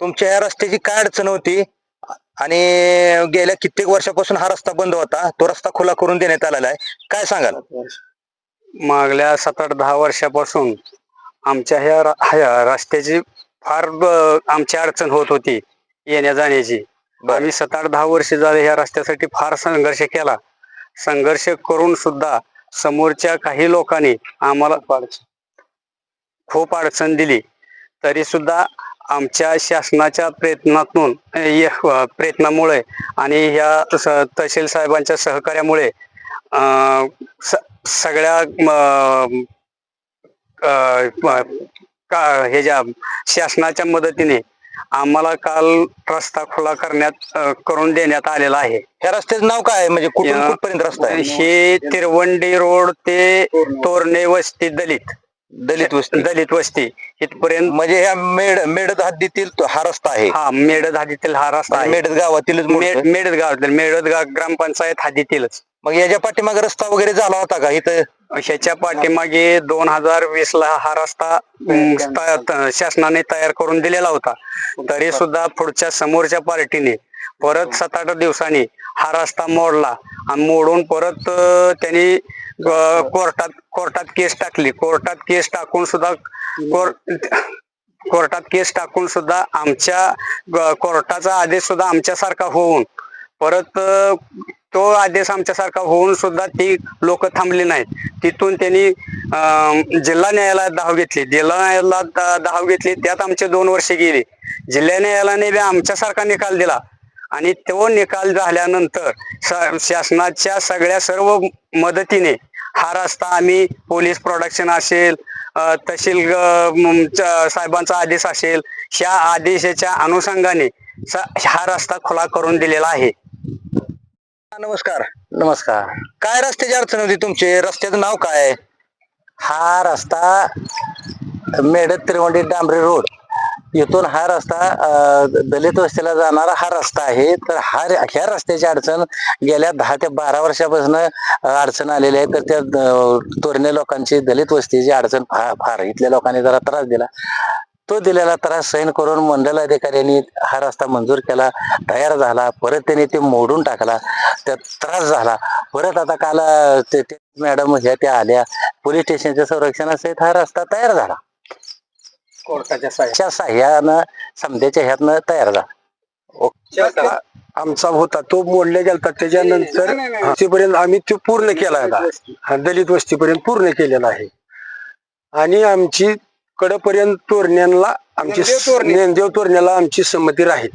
तुमच्या या रस्त्याची काय अडचण होती? आणि गेल्या कित्येक वर्षापासून हा रस्ता बंद होता. तो रस्ता खुला करून देण्यात आलेला आहे. काय सांगाल? मागल्या सात आठ दहा वर्षापासून आमच्या ह्या ह्या रस्त्याची फार आमची अडचण होत होती येण्या जाण्याची. आम्ही सात आठ दहा वर्ष झाले ह्या रस्त्यासाठी फार संघर्ष केला. संघर्ष करून सुद्धा समोरच्या काही लोकांनी आम्हाला खूप अडचण दिली. तरी सुद्धा आमच्या शासनाच्या प्रयत्नातून प्रयत्नामुळे आणि ह्या तहसील साहेबांच्या सहकार्यामुळे सगळ्या का- ह्याच्या शासनाच्या मदतीने आम्हाला काल रस्ता खुला करण्यात करून देण्यात आलेला आहे. ह्या रस्त्याचं नाव काय आहे? म्हणजे कुठपर्यंत रस्ता आहे? हे तिरवंडी रोड ते तोरणे वस्ती दलित. दलित वस्ती. दलित वस्ती. इथपर्यंत म्हणजे ह्या मेड मेडद हद्दीतील तो हा रस्ता आहे. हा मेडद हद्दीतील हा रस्ता आहे. मेडद. मे- मेडद गावातील मेडद गाव ग्रामपंचायत हद्दीतीलच. मग याच्या पाठीमागे रस्ता वगैरे झाला होता का इथं? ह्याच्या पाठीमागे दोन हजार वीस ला हा रस्ता अं, sta- त- शासनाने तयार करून दिलेला होता. तरी सुद्धा पुढच्या समोरच्या पार्टीने परत सात आठ दिवसांनी हा रस्ता मोडला. आणि मोडून परत अं, त्यांनी कोर्टात कोर्टात केस टाकली. कोर्टात केस टाकून सुद्धा कोर्ट कोर्टात केस टाकून सुद्धा आमच्या कोर्टाचा आदेश सुद्धा आमच्यासारखा होऊन परत तो आदेश आमच्यासारखा होऊन सुद्धा ती लोक थांबली नाहीत. तिथून त्यांनी जिल्हा न्यायालयात धाव घेतली. जिल्हा न्यायालयात धाव घेतली. त्यात आमचे दोन वर्षे गेली. जिल्हा न्यायालयाने बी आमच्यासारखा निकाल दिला. आणि तो निकाल झाल्यानंतर शासनाच्या सगळ्या सर्व मदतीने हा रस्ता आम्ही पोलीस प्रोडक्शन असेल तहसील साहेबांचा आदेश असेल ह्या आदेशाच्या अनुषंगाने हा रस्ता खुला करून दिलेला आहे. नमस्कार. नमस्कार. काय रस्त्याची अडचण होती तुमचे? रस्त्याचं नाव काय? हा रस्ता मेडत तिरवंडी डांबरे रोड. इथून हा रस्ता दलित वस्तीला जाणारा हा रस्ता आहे. तर हा ह्या रस्त्याची अडचण गेल्या दहा ते बारा वर्षापासून अडचण आलेली आहे. तर त्या तोरणे लोकांची दलित वस्तीची अडचण फार फार. इथल्या लोकांनी जरा त्रास दिला. तो दिलेला त्रास सहन करून मंडल अधिकाऱ्यांनी हा रस्ता मंजूर केला तयार झाला. परत त्यांनी ते मोडून टाकला. त्यात त्रास झाला. परत आता काल ते ते मॅडम ह्या त्या आल्या. पोलीस स्टेशनच्या संरक्षणासहित हा रस्ता तयार झाला. कोर्टाच्या च्या साह्यानं समध्याच्या ह्यातनं तयार झाला. आमचा होता तो मोडला गेलता. त्याच्यानंतर पर्यंत आम्ही तो पूर्ण केला आता. हा, दलित वस्तीपर्यंत पूर्ण केलेला आहे. आणि आमची कडपर्यंत तोरण्याला आमची तोरणे. नेमदेव तोरण्याला आमची संमती राहील.